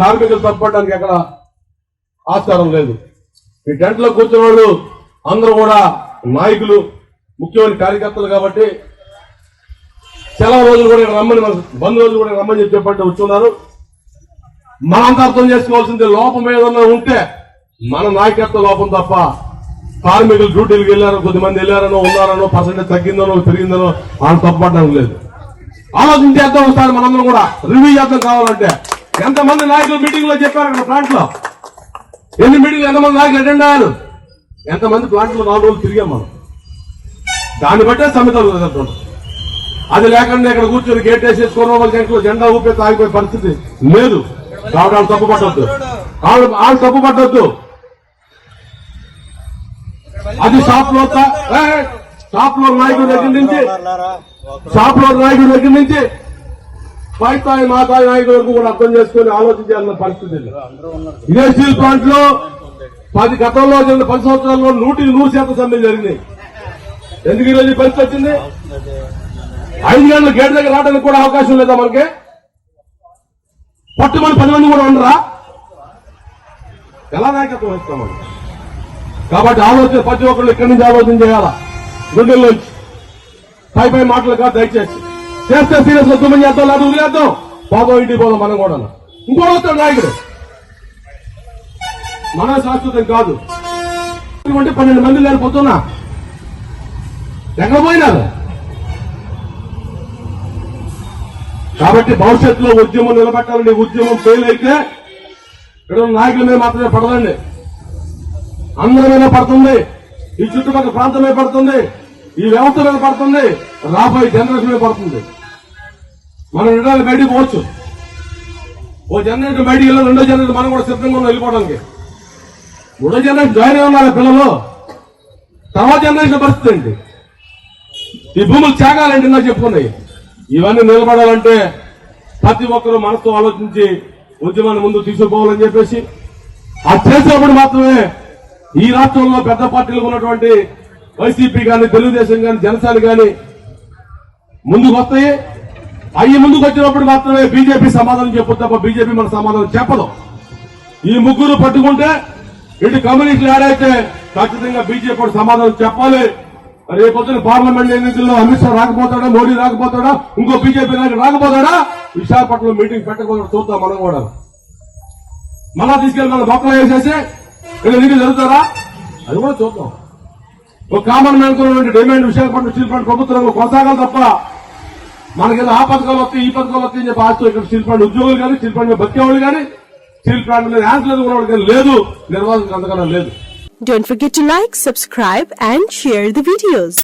కార్మికులు తప్పడానికి ఎక్కడ ఆస్కారం లేదు. ఈ టెంట్లో కూర్చున్న వాళ్ళు అందరూ కూడా నాయకులు ముఖ్యమైన కార్యకర్తలు కాబట్టి సెలవు రోజులు కూడా ఇక్కడ రమ్మని మన బంద్ రోజులు కూడా రమ్మని చెప్పి చెప్పండి వచ్చున్నారు. మనంతా అర్థం చేసుకోవాల్సింది లోపం ఏదన్నా ఉంటే మన నాయకత్వ లోపం తప్ప కార్మికులు డ్యూటీలకు వెళ్ళారో కొద్దిమంది వెళ్ళారనో ఉన్నారనో పర్సెంటేజ్ తగ్గిందనో పెరిగిందనో ఆయన తప్పడం లేదు. ఆలోచన చేద్దాం ఒకసారి మనందరం కూడా. రివ్యూ చేద్దాం కావాలంటే. ఎంతమంది నాయకులు మీటింగ్లో చెప్పారు అక్కడ ప్లాంట్లో ఎన్ని మీటింగ్ ఎంతమంది నాయకులు అటెండ్ అయ్యారు? ఎంతమంది ప్లాంట్లో నాలుగు రోజులు తిరిగాం మనం. దాన్ని బట్టే సమితలు కుదరదు. అది లేకుండా ఇక్కడ కూర్చొని గేట్ వేసేసి కొనవల జంట్లో జెండా ఊపే తాగిపోయే పరిస్థితి లేదు. కాబట్టి వాళ్ళు తప్పు పట్టద్దు. వాళ్ళు వాళ్ళు తప్పు పట్టద్దు. అది షాప్లో షాప్లో నాయకుడి దగ్గర నుంచి షాప్లో నాయకుడి దగ్గర నుంచి పై స్థాయి మా స్థాయి నాయకుల వరకు కూడా అర్థం చేసుకుని ఆలోచించాల్సిన పరిస్థితి ఇదే. స్టీల్ ప్లాంట్లో పది గతంలో జరిగిన పది సంవత్సరాల్లో నూటికి నూరు శాతం సమ్మెలు జరిగినాయి. ఎందుకు ఈరోజు పరిస్థితి వచ్చింది? ఐదు గంటల గేట్ దగ్గర రావడానికి కూడా అవకాశం లేదా మనకి? పట్టుమని పది మంది కూడా ఉండరా? ఎలా నాయకత్వం ఇస్తాం కాబట్టి ఆలోచన ప్రతి ఒక్కళ్ళు ఇక్కడి నుంచి ఆలోచన చేయాలా? గుండెల్లోంచి. పై పై మాటలు కాదు దయచేసి. చేస్తే సీరియస్ ఉద్యమం చేద్దాం లేదా వదిలేద్దాం బాబా ఇంటికి పోదాం మనం కూడా ఇంకోటి వస్తాడు నాయకుడు. మన శాశ్వతం కాదు. అంటే పన్నెండు మంది లేరు పొద్దున్నా. ఎక్కడ పోయినారు? కాబట్టి భవిష్యత్తులో ఉద్యమం నిలబెట్టాలండి ఉద్యమం ఫెయిల్ అయితే ఇక్కడ నాయకుల మీద మాత్రమే పడదండి. అందరి మీద పడుతుంది. ఈ చుట్టుపక్కల ప్రాంతం మీద పడుతుంది. ఈ వ్యవస్థ మీద పడుతుంది. రాబోయే జనరేషన్ మీద పడుతుంది. మనం రెండో బయటికి పోవచ్చు. ఓ జనరేషన్ బయటికి వెళ్ళి రెండో జనరేషన్ మనం కూడా సిద్ధంగా ఉన్నాం వెళ్ళిపోవడానికి. మూడో జనరేషన్ జాయిన్ అయి ఉన్నారు పిల్లలు. తర్వాత జనరేషన్ పరిస్థితి అండి ఈ భూములు త్యాగాలంటే నాకు చెప్పుకున్నాయి. ఇవన్నీ నిలబడాలంటే ప్రతి ఒక్కరూ మనసుతో ఆలోచించి ఉద్యమాన్ని ముందు తీసుకుపోవాలని చెప్పేసి అది చేసినప్పుడు మాత్రమే ఈ రాష్ట్రంలో పెద్ద పార్టీలకు ఉన్నటువంటి వైసీపీ కానీ తెలుగుదేశం కానీ జనసేన కానీ ముందుకు వస్తాయి. అవి ముందుకు వచ్చినప్పుడు మాత్రమే బీజేపీ సమాధానం చెప్పదు తప్ప బీజేపీ మన సమాధానం చెప్పదు. ఈ ముగ్గురు పట్టుకుంటే ఇటు కమ్యూనిస్టులు ఏడైతే ఖచ్చితంగా బీజేపీ సమాధానం చెప్పాలి రేపొద్దున పార్లమెంట్ ఎన్నికల్లో అమిత్ షా రాకపోతాడా మోడీ రాకపోతాడా ఇంకో బీజేపీ నాయకుడు రాకపోతాడా? విశాఖపట్నంలో మీటింగ్ పెట్టకపోతే చూద్దాం మనం కూడా. మళ్ళా తీసుకెళ్ళి మన బొక్కలు వేసేసి ఇక్కడ ఎన్నికలు జరుగుతారా? అది కూడా చూద్దాం. ఒక కామన్ మ్యాన్ ఉన్నటువంటి డిమాండ్ విశాఖపట్నం స్టీల్ ప్లాంట్ ప్రభుత్వంలో కొనసాగాలి తప్ప మనకి ఆ పథకాలు వస్తాయి ఈ పథకాలు వస్తాయి అని చెప్పి ఆస్తూ ఇక్కడ స్టీల్ ప్లాంట్ ఉద్యోగులు కానీ స్టీల్ ప్లాంట్ మీద బతికేవాళ్ళు కానీ స్టీల్ ప్లాంట్ మీద యాంస్ లేదు ఉన్నవాళ్ళు కానీ లేదు నిర్వాహకులకు అంతకన్నా లేదు Don't forget to like, subscribe and share the videos.